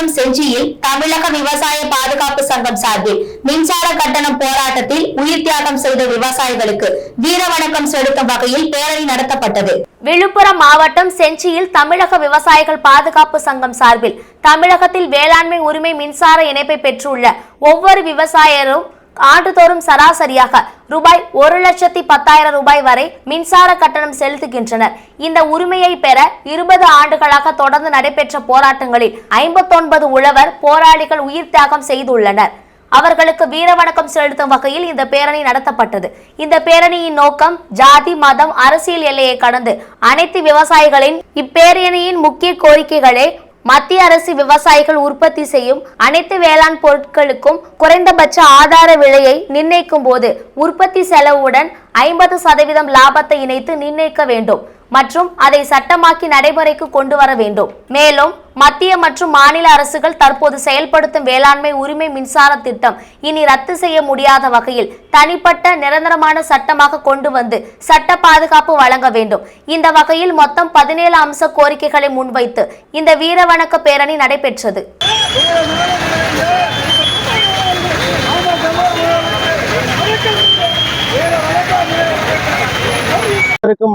மாவட்டம் செஞ்சியில் தமிழக விவசாய பாதுகாப்பு சங்கம் சார்பில் மின்சார கட்டணம் போராட்டத்தில் உயிர் தியாகம் செய்த விவசாயிகளுக்கு வீர வணக்கம் செலுத்தும் வகையில் பேரணி நடத்தப்பட்டது. விழுப்புரம் மாவட்டம் செஞ்சியில் தமிழக விவசாயிகள் பாதுகாப்பு சங்கம் சார்பில் தமிழகத்தில் வேளாண்மை உரிமை மின்சார இணைப்பை பெற்றுள்ள ஒவ்வொரு விவசாயரும் ஆண்டுதோறும் சராசரியாக ரூபாய் ஒரு லட்சத்தி பத்தாயிரம் ரூபாய் வரை மின்சார கட்டணம் செலுத்துகின்றனர். இந்த உரிமையை பெற இருபது ஆண்டுகளாக தொடர்ந்து நடைபெற்ற போராட்டங்களில் ஐம்பத்தொன்பது உழவர் போராளிகள் உயிர் தியாகம் செய்துள்ளனர். அவர்களுக்கு வீரவணக்கம் செலுத்தும் வகையில் இந்த பேரணி நடத்தப்பட்டது. இந்த பேரணியின் நோக்கம் ஜாதி மதம் அரசியல் எல்லையை கடந்து அனைத்து விவசாயிகளின் இப்பேரணியின் முக்கிய கோரிக்கைகளே மத்திய அரசு விவசாயிகள் உற்பத்தி செய்யும் அனைத்து வேளாண் பொருட்களுக்கும் குறைந்தபட்ச ஆதார விலையை நிர்ணயிக்கும் போது உற்பத்தி செலவுடன் ஐம்பது சதவீதம் லாபத்தை இணைத்து நிர்ணயிக்க வேண்டும். மற்றும் அதை சட்டமாக்கி நடைமுறைக்கு கொண்டு வர வேண்டும். மேலும் மத்திய மற்றும் மாநில அரசுகள் தற்போது செயல்படுத்தும் வேளாண்மை உரிமை மின்சார திட்டம் இனி ரத்து செய்ய முடியாத வகையில் தனிப்பட்ட நிரந்தரமான சட்டமாக கொண்டு வந்து சட்ட பாதுகாப்பு வழங்க வேண்டும். இந்த வகையில் மொத்தம் பதினேழு அம்ச கோரிக்கைகளை முன்வைத்து இந்த வீரவணக்க பேரணி நடைபெற்றது.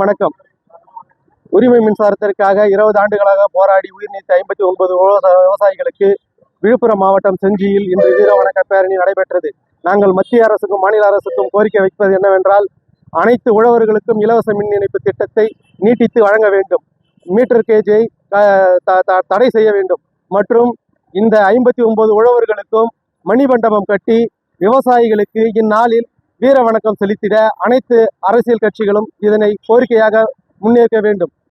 வணக்கம். உரிமை மின்சாரத்திற்காக இருபது ஆண்டுகளாக போராடி உயிர் நீத்த ஐம்பத்தி ஒன்பது விவசாயிகளுக்கு விழுப்புரம் மாவட்டம் செஞ்சியில் இன்று வீர வணக்க பேரணி நடைபெற்றது. நாங்கள் மத்திய அரசுக்கும் மாநில அரசுக்கும் கோரிக்கை வைப்பது என்னவென்றால் அனைத்து உழவர்களுக்கும் இலவச மின் இணைப்பு திட்டத்தை நீட்டித்து வழங்க வேண்டும். மீட்டர் கேஜை தடை செய்ய வேண்டும். மற்றும் இந்த ஐம்பத்தி ஒன்பது உழவர்களுக்கும் மணிமண்டபம் கட்டி விவசாயிகளுக்கு இந்நாளில் வீர வணக்கம் செலுத்திட அனைத்து அரசியல் கட்சிகளும் இதனை கோரிக்கையாக முன்னேற்க வேண்டும்.